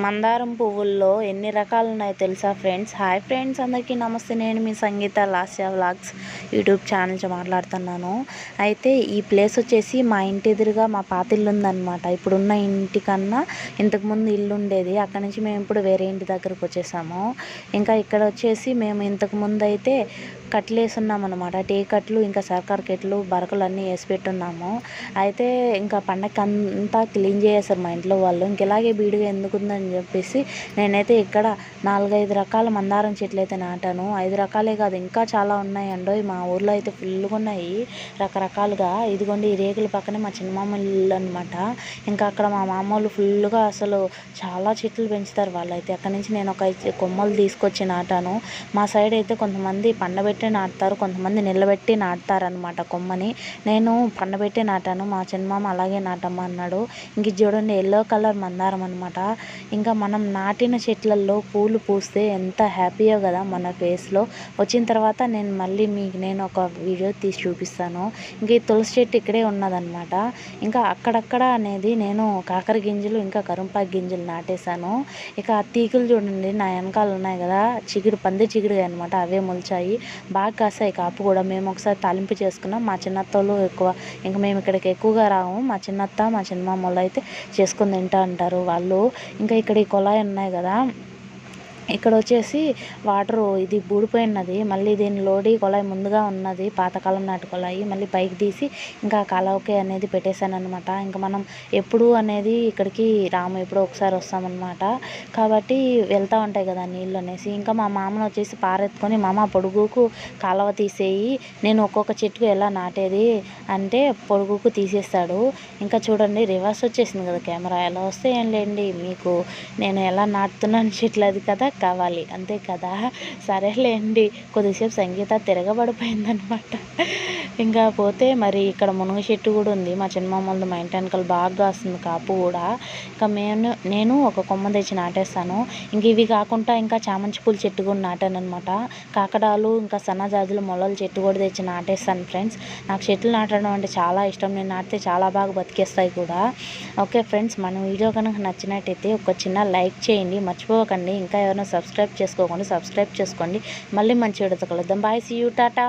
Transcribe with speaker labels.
Speaker 1: మందారం పువ్వుల్లో ఎన్ని రకాలు ఉన్నాయో తెలుసా ఫ్రెండ్స్? హాయ్ ఫ్రెండ్స్ అందరికీ నమస్తే. నేను మీ Sangeetha Lasya vlogs YouTube channel నుంచి మాట్లాడుతున్నాను. అయితే ఈ ప్లేస్ వచ్చేసి మా ఇంటి ఎదురుగా మా పాత ఇల్లు ఉందన్నమాట. ఇప్పుడున్న ఇంటికన్నా ఇంతకుముందు ఇల్లు ఉండేది. అక్కడ నుంచి మేము ఇప్పుడు వేరే ఇంటి దగ్గరకు వచ్చేసాము. ఇంకా ఇక్కడ వచ్చేసి మేము ఇంతకు ముందు అయితే కట్లు వేసున్నాం అనమాట టేకట్లు ఇంకా సర్కార్ కెట్లు బరకలు అన్నీ వేసి పెట్టున్నాము. అయితే ఇంకా పండగ అంతా క్లీన్ చేసేసారు మా ఇంట్లో వాళ్ళు. ఇంకెలాగే బీడుగా ఎందుకు ఉందని చెప్పేసి నేనైతే ఇక్కడ నాలుగైదు రకాల మందారం చెట్లు అయితే నాటాను. ఐదు రకాలే కాదు ఇంకా చాలా ఉన్నాయండో మా ఊర్లో అయితే ఫుల్గా ఉన్నాయి. రకరకాలుగా. ఇదిగోండి ఈ రేకుల పక్కనే మా చిన్నమామ ఇల్లు అనమాట ఇంకా అక్కడ మా మామూలు వాళ్ళు ఫుల్గా అసలు చాలా చెట్లు పెంచుతారు వాళ్ళు అయితే అక్కడ నుంచి నేను ఒక కొమ్మలు తీసుకొచ్చి నాటాను. మా సైడ్ అయితే కొంతమంది పండబెట్టి నాటుతారు. కొంతమంది నిలబెట్టి నాటుతారు అనమాట కొమ్మని. నేను పండబెట్టి నాటాను. మా చిన్నమామ అలాగే నాటమ్మ అన్నాడు. ఇంక చూడండి ఎల్లో కలర్ మందారం అనమాట ఇంకా మనం నాటిన చెట్లలో పూలు పూస్తే ఎంత హ్యాపీయో కదా మన ఫేస్లో. వచ్చిన తర్వాత నేను మళ్ళీ మీకు నేను ఒక వీడియో తీసి చూపిస్తాను. ఇంక ఈ తులసి చెట్టు ఇక్కడే ఉన్నదనమాట ఇంకా అక్కడక్కడ అనేది నేను కాకర గింజలు ఇంకా కరుంపాకు గింజలు నాటేశాను. ఇక ఆ తీగలు చూడండి నా వెనకాల ఉన్నాయి కదా. చిగురు పంది చిగురు అనమాట అవే మొలిచాయి. బాగా కాసాయి కాపు కూడా. మేము ఒకసారి తాలింపు చేసుకున్నాం. మా చిన్నత్తలు ఎక్కువ. ఇంకా మేము ఇక్కడికి ఎక్కువగా రాము. మా చిన్నత్త మా చిన్నమామలు అయితే చేసుకుని తింటా అంటారు వాళ్ళు. ఇంకా ఇక్కడ ఈ కుళాయి ఉన్నాయి కదా. ఇక్కడ వచ్చేసి వాటరు ఇది బూడిపోయినది మళ్ళీ దీని లోడి కుళాయి ముందుగా ఉన్నది పాతకాలం నాటి కుళాయి మళ్ళీ పైకి తీసి ఇంకా కలవకే అనేది పెట్టేశాను అనమాట ఇంకా మనం ఎప్పుడు అనేది ఇక్కడికి రాము ఎప్పుడో ఒకసారి వస్తామన్నమాట. కాబట్టి వెళ్తూ ఉంటాయి కదా నీళ్ళు అనేసి. ఇంకా మా మామను వచ్చేసి పారెత్తుకొని మామ పొడుగుకు కాలువ తీసేయి నేను ఒక్కొక్క చెట్టుకు ఎలా నాటేది? అంటే పొడుగుకు తీసేస్తాడు. ఇంకా చూడండి రివర్స్ వచ్చేసింది కదా కెమెరా. ఎలా వస్తే ఏం లేండి మీకు నేను ఎలా నాటుతున్నాను చెట్లు అది కదా కావాలి. అంతే కదా? సరేలేండి. కొద్దిసేపు సంగీత తిరగబడిపోయిందనమాట ఇంకా పోతే మరి ఇక్కడ మునగ చెట్టు కూడా ఉంది. మా చిన్నమామలది మా ఇంటి వెనకాల బాగా కాస్తుంది కాపు కూడా. ఇంకా నేను నేను ఒక కొమ్మ తెచ్చి నాటేస్తాను. ఇంక ఇవి కాకుండా ఇంకా చామంతి పూల చెట్టు కూడా నాటాను అనమాట కాకడాలు ఇంకా సన్నజాజులు మొలల చెట్టు కూడా తెచ్చి నాటేస్తాను ఫ్రెండ్స్. నాకు చెట్లు నాటడం అంటే చాలా ఇష్టం. నేను నాటితే చాలా బాగా బతికేస్తాయి కూడా. ఓకే ఫ్రెండ్స్ మన వీడియో కనుక నచ్చినట్టయితే ఒక చిన్న లైక్ చేయండి. మర్చిపోకండి. ఇంకా ఎవరైనా సబ్స్క్రైబ్ చేసుకోకుండా సబ్స్క్రైబ్ చేసుకోండి. మళ్ళీ మంచి వీడియోతో కలుద్దాం. Bye see you Tata.